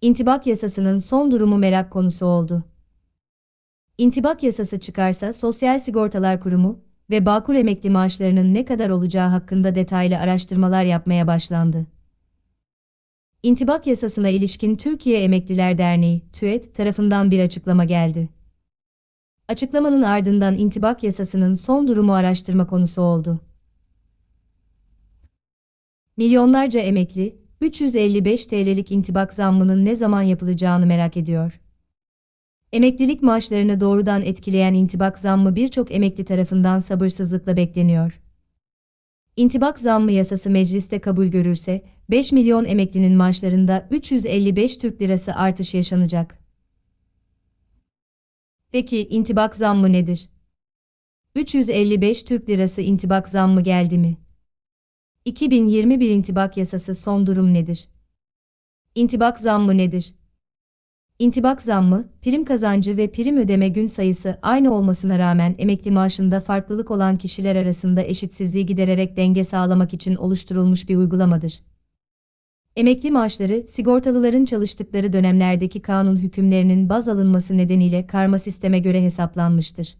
İntibak yasasının son durumu merak konusu oldu. İntibak yasası çıkarsa Sosyal Sigortalar Kurumu ve Bağkur emekli maaşlarının ne kadar olacağı hakkında detaylı araştırmalar yapmaya başlandı. İntibak yasasına ilişkin Türkiye Emekliler Derneği, TÜET tarafından bir açıklama geldi. Açıklamanın ardından intibak yasasının son durumu araştırma konusu oldu. Milyonlarca emekli, 355 TL'lik intibak zammının ne zaman yapılacağını merak ediyor. Emeklilik maaşlarını doğrudan etkileyen intibak zammı birçok emekli tarafından sabırsızlıkla bekleniyor. İntibak zammı yasası mecliste kabul görürse, 5 milyon emeklinin maaşlarında 355 Türk Lirası artış yaşanacak. Peki intibak zammı nedir? 355 Türk Lirası intibak zammı geldi mi? 2021 intibak yasası son durum nedir? İntibak zammı nedir? İntibak zammı, prim kazancı ve prim ödeme gün sayısı aynı olmasına rağmen emekli maaşında farklılık olan kişiler arasında eşitsizliği gidererek denge sağlamak için oluşturulmuş bir uygulamadır. Emekli maaşları, sigortalıların çalıştıkları dönemlerdeki kanun hükümlerinin baz alınması nedeniyle karma sisteme göre hesaplanmıştır.